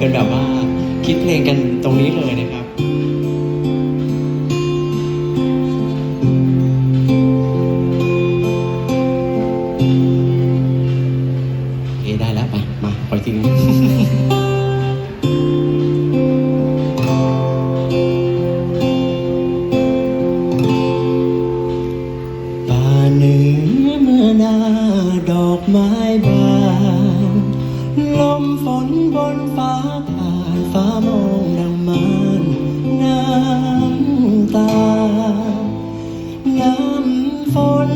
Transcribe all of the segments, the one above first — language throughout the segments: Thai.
เป็นแบบว่าคิดเพลงกันตรงนี้เลยนะครับเอะได้แล้วไปมาปล่อยทิ้งป่าหนือเมื่อนาดอกไม้บานลมฝน ฟ้ามองดังมันน้ำตา น้ำฝน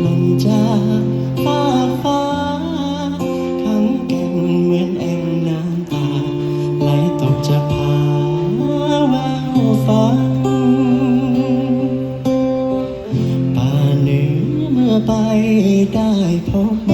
หล่นจากฟ้าฟ้า ทั้งแก่งเหมือนแอ่งน้ำตา ไหลตกจากผาแววฟ้าป่าเหนือเมื่อไปได้พบ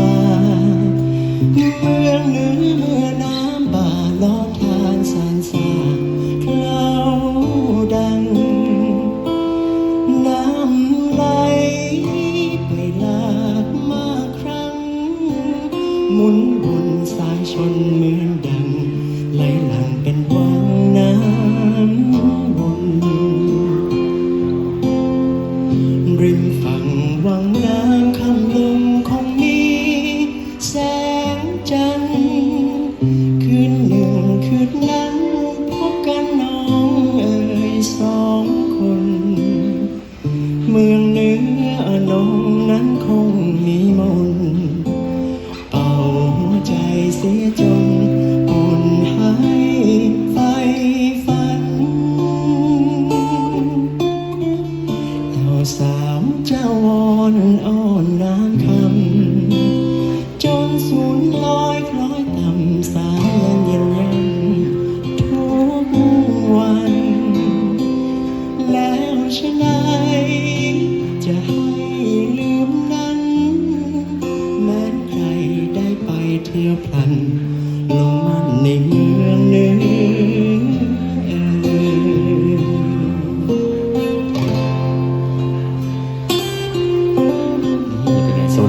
ริมฝั่งวังน้ำคำลงคงมีแสงจันทร์ อนอ้อนน้ำคำจนสูญลอยคล้อยต่ำสายเย็นยันทุกวัน แล้วชะไหนจะให้ลืมนั้น แม้ใครได้ไปเที่ยวพลันลงมันในเมืองเหนือ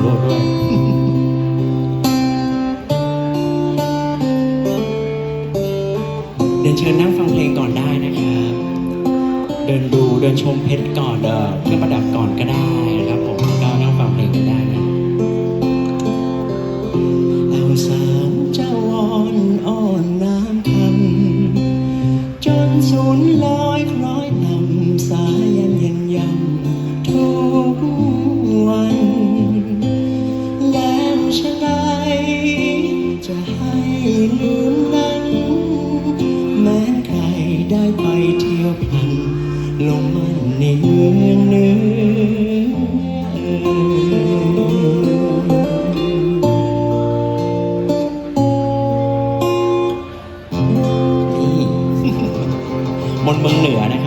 โล่ด้วยเดินเชิญนั่งฟังเพลงก่อนได้นะครับ เดินดูเดินชมเพชรก่อนเดินเครื่องประดับก่อนก็ได้ ให้ลืมนั้น แม้ใครได้ไปเที่ยวพันลงมันในเมืองเหนือนี่บนเมืองเหนือนะครับ